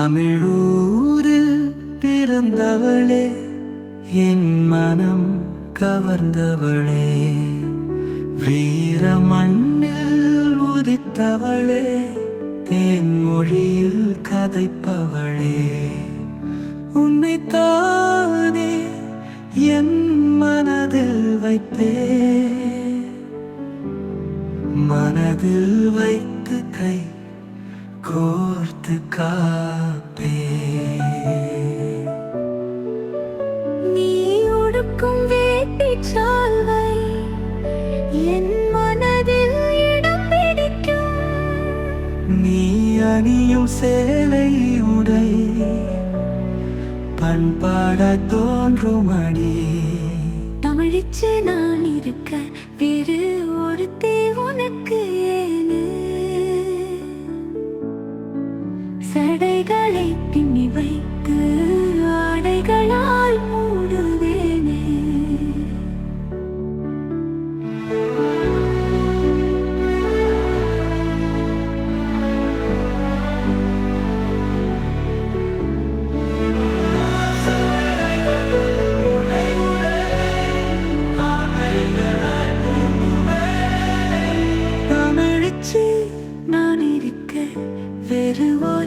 தமிழூரில் பிறந்தவளே என் மனம் கவர்ந்தவளே. வீர மண்ணில் உதித்தவளே தேன் மொழியில் கதைப்பவளே. உன்னை தானே என் மனதில் வைத்தே. மனதில் வைத்து கை கோர்த்து காப்பே. நீ உடுக்கும் வேட்டி சால்வை என் மனதில் இடம் பிடிக்கும். நீ அணியும் சேலை உடை பண்பாட தோன்றுமடி. தமிழிச்சு நான் இருக்க வேறு ஒருத்தி உனக்கு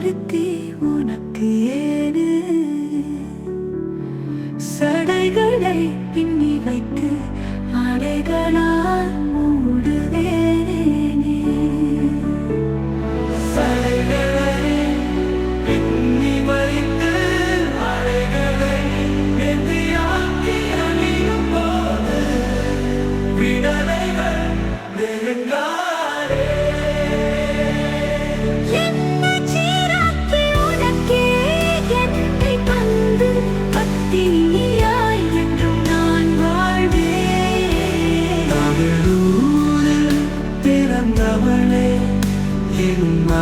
ஒருத்தி உனக்கு ஏது சடைகளை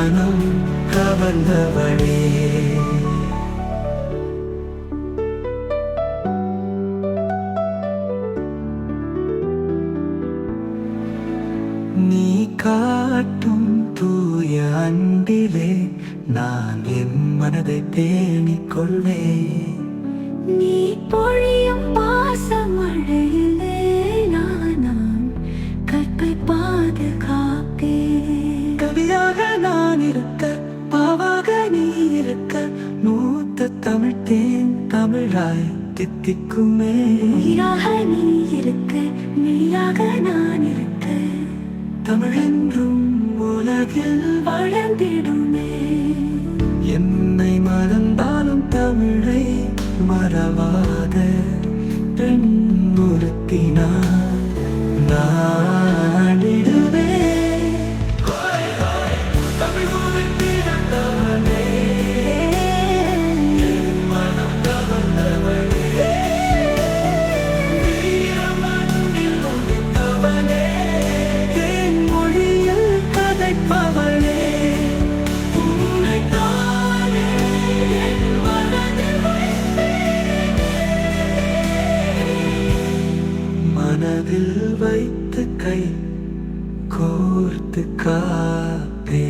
மனம் கவர்ந்தவளே நீ காட்டும் தூய அன்பிலே நான் என் மனதை தேனிக் கொள்வேன் நீ பொழியும் பாசமழையிலே தமிழாய் தித்திக்குமே. உயிராக நீ இருக்க நீயாக நான் இருக்க தமிழென்றும் உலகில் வளர்ந்திடுமே. என்னை மறந்தாலும் தமிழை மறவாத பெண் ஒருத்தினார் நாடிடுவே மனதில் வைத்து கை கோர்த்து காப்பே